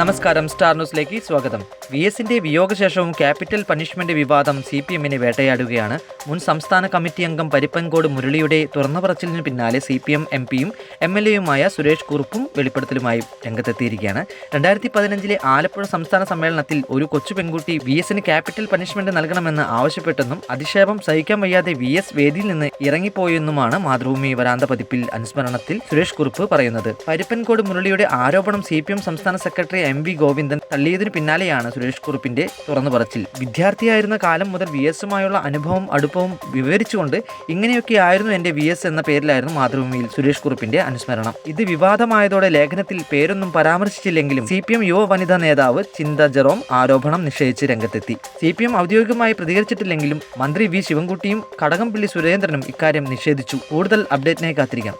നമസ്കാരം സ്റ്റാർ ന്യൂസിലേക്ക് സ്വാഗതം. വി എസിന്റെ വിയോഗശേഷവും ക്യാപിറ്റൽ പണിഷ്മെന്റ് വിവാദം സി പി എമ്മിനെ വേട്ടയാടുകയാണ്. മുൻ സംസ്ഥാന കമ്മിറ്റി അംഗം പരിപ്പൻകോട് മുരളിയുടെ തുറന്ന പറച്ചിലിന് പിന്നാലെ സി പി എം എം പിയും എം എൽ എയുമായ സുരേഷ് കുറുപ്പും വെളിപ്പെടുത്തലുമായി രംഗത്തെത്തിയിരിക്കുകയാണ്. രണ്ടായിരത്തി പതിനഞ്ചിലെ ആലപ്പുഴ സംസ്ഥാന സമ്മേളനത്തിൽ ഒരു കൊച്ചു പെൺകുട്ടി വി എസിന് ക്യാപിറ്റൽ പണിഷ്മെന്റ് നൽകണമെന്ന് ആവശ്യപ്പെട്ടെന്നും അധിക്ഷേപം സഹിക്കാൻ വയ്യാതെ വി എസ് വേദിയിൽ നിന്ന് ഇറങ്ങിപ്പോയെന്നുമാണ് മാതൃഭൂമി വരാന്ത പതിപ്പിൽ അനുസ്മരണത്തിൽ സുരേഷ് കുറുപ്പ് പറയുന്നത്. പരിപ്പൻകോട് മുരളിയുടെ ആരോപണം സി പി എം സംസ്ഥാന സെക്രട്ടറി എം വി ഗോവിന്ദൻ തള്ളിയതിനു പിന്നാലെയാണ് സുരേഷ് കുറുപ്പിന്റെ തുറന്നു പറച്ചിൽ വിദ്യാർത്ഥിയായിരുന്ന കാലം മുതൽ വി എസുമായുള്ള അനുഭവം അടുപ്പവും വിവരിച്ചുകൊണ്ട് ഇങ്ങനെയൊക്കെ ആയിരുന്നു എന്റെ വി എസ് എന്ന പേരിലായിരുന്നു മാതൃഭൂമിയിൽ സുരേഷ് കുറുപ്പിന്റെ അനുസ്മരണം. ഇത് വിവാദമായതോടെ ലേഖനത്തിൽ പേരൊന്നും പരാമർശിച്ചില്ലെങ്കിലും സി പി എം യുവ വനിതാ നേതാവ് ചിന്ത ജെറോം ആരോപണം നിഷേധിച്ച് രംഗത്തെത്തി. സി പി എം ഔദ്യോഗികമായി പ്രതികരിച്ചിട്ടില്ലെങ്കിലും മന്ത്രി വി ശിവൻകുട്ടിയും കടകംപള്ളി സുരേന്ദ്രനും ഇക്കാര്യം നിഷേധിച്ചു. കൂടുതൽ അപ്ഡേറ്റിനായി കാത്തിരിക്കാം.